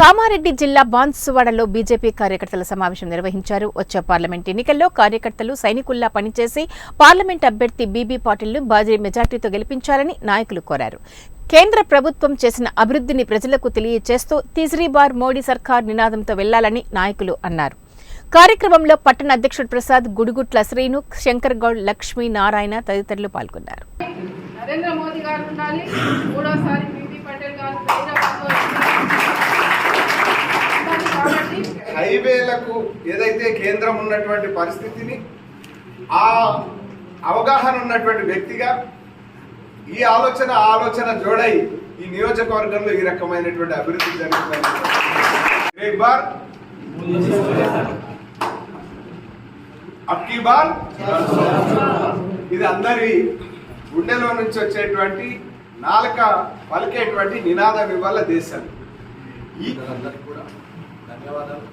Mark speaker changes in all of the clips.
Speaker 1: కామారెడ్డి జిల్లా బాన్సువాడలో బీజేపీ కార్యకర్తల సమావేశం నిర్వహించారు. వచ్చే పార్లమెంట్ ఎన్నికల్లో కార్యకర్తలు సైనికుల్లా పనిచేసి పార్లమెంట్ అభ్యర్థి బీబీ పాటిల్ను భారీ మెజార్టీతో గెలిపించాలని నాయకులు కోరారు. కేంద్ర ప్రభుత్వం చేసిన అభివృద్ధిని ప్రజలకు తెలియచేస్తూ తిజ్రీబార్ మోడీ సర్కార్ నినాదంతో వెళ్ళాలని నాయకులు అన్నారు. కార్యక్రమంలో పట్టణ అధ్యక్షుడు ప్రసాద్ గుడుగుట్ల శ్రీను శంకర్ గౌడ్ లక్ష్మీ నారాయణ తదితరులు పాల్గొన్నారు.
Speaker 2: నరేంద్ర మోదీ గారు ఉండాలి. మూడోసారి బీబీ పటేల్ గారు హైదరాబాద్లో ఉండాలి కాబట్టి
Speaker 3: హైవేలకు ఏదైతే కేంద్రం ఉన్నటువంటి పరిస్థితిని ఆ అవగాహన ఉన్నటువంటి వ్యక్తిగా ఈ ఆలోచన ఆలోచన జోడై ఈ నియోజకవర్గంలో ఈ రకమైనటువంటి అభివృద్ధి జరుగుతుంది. ఇది అందరి గుండెలో నుంచి వచ్చేటువంటి నాలుక పలికేటువంటి నినాదం ఇవ్వాల దేశాలు ఈ
Speaker 4: అందరికీ కూడా ధన్యవాదాలు.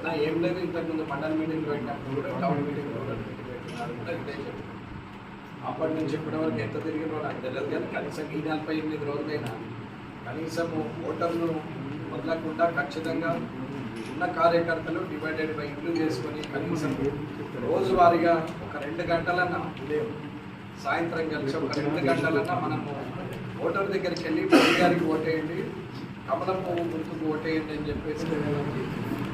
Speaker 4: అలా ఏం లేదు ఇంతకుముందు మండల మీటింగ్ పెట్టినప్పుడు కూడా టౌన్ మీటింగ్ కూడా మీటింగ్ పెట్టినారు కూడా ఇదే చెప్పారు అప్పటి నుంచి ఇప్పటి వరకు ఎంత తిరిగినో నాకు తెలియదు కానీ కనీసం ఈ నలభై ఎనిమిది రోజులైనా కనీసం ఓటర్లు వదలకుండా ఖచ్చితంగా ఉన్న కార్యకర్తలు డివైడెడ్ బై ఇంటూ చేసుకొని కనీసం రోజువారీగా ఒక రెండు గంటలన్నా ఉదయం సాయంత్రం కలిసి ఒక రెండు గంటలన్నా మనము ఓటర్ దగ్గరికి వెళ్ళి మోడీ గారికి ఓటేయండి కమలం పువ్వు గుర్తుకు ఓటేయండి అని చెప్పేసి